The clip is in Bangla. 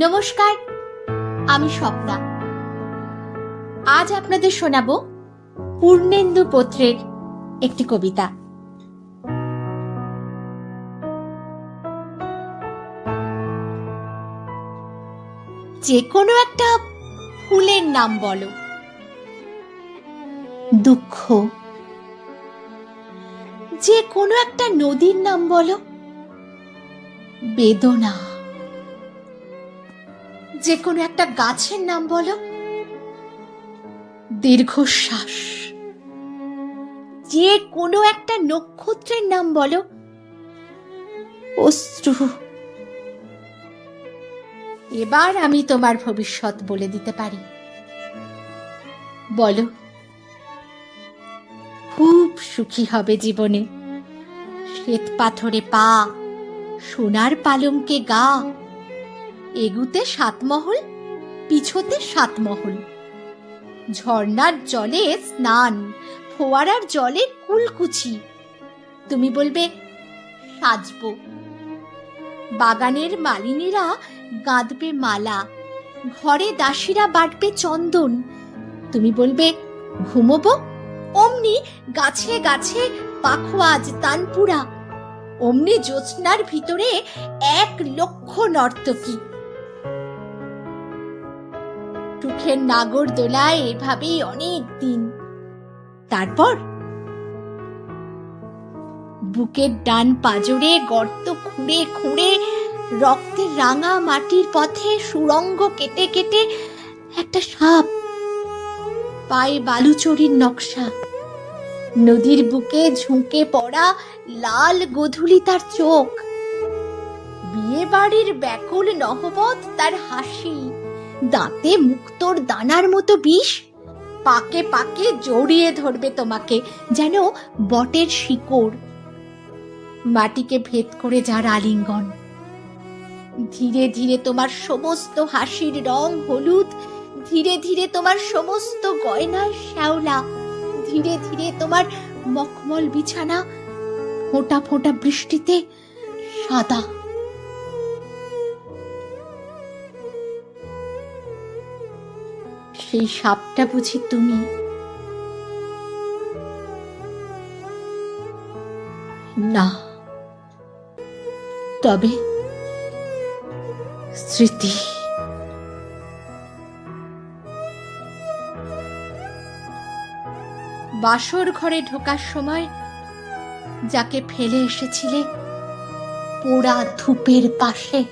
নমস্কার, আমি স্বপ্না। আজ আপনাদের শোনাব পূর্ণেন্দু পত্রের একটি কবিতা। যে কোনো একটা ফুলের নাম বলো। দুঃখ। যে কোনো একটা নদীর নাম বলো। বেদনা। যে কোনো একটা গাছের নাম বলো। দীর্ঘশ্বাস। যে কোনো একটা নক্ষত্রের নাম বলো। অশ্রু। এবার আমি তোমার ভবিষ্যৎ বলে দিতে পারি। বলো, খুব সুখী হবে জীবনে। শ্বেত পাথরে পা, সোনার পালঙ্কে গা। এগুতে সাতমহল, পিছতে সাতমহল। ঝর্ণার জলে স্নান, ফোয়ারার জলে কুলকুচি। তুমি বলবে, সাজবো। বাগানের মালিনীরা গাঁদবে মালা, ঘরে দাসীরা বাটবে চন্দন। তুমি বলবে, ঘুমোবো? অমনি গাছে গাছে পাখোয়াজ তানপুরা। অমনি জ্যোৎস্নার ভিতরে এক লক্ষ নর্তকী। সুখের নাগর দোলায় এভাবেই অনেক দিন। তারপর? বুকের ডান পাজরে গর্ত খুঁড়ে খুঁড়ে রক্তের রাঙা মাটির পথে সুরঙ্গ কেটে কেটে একটা সাপ, পায়ে বালুচরির নকশা। নদীর বুকে ঝুঁকে পড়া লাল গোধূলি তার চোখ। বিয়ে বাড়ির ব্যাকুল নহবত তার হাসি। দাঁতে মুক্তোর দানার মতো বিষ। পাকে পাকে জড়িয়ে ধরবে তোমাকে, যেন বটের শিকড়। মাটিকে ভেদ করে যার আলিঙ্গন। ধীরে ধীরে তোমার সমস্ত হাসির রং হলুদ। ধীরে ধীরে তোমার সমস্ত গয়নার শ্যাওলা। ধীরে ধীরে তোমার মখমল বিছানা। ফোঁটা ফোঁটা বৃষ্টিতে সাদা। সেই সাপটা বুঝি তুমি? না। তবে স্মৃতি। বাসর ঘরে ঢোকার সময় যাকে ফেলে এসেছিলে পোড়া ধূপের পাশে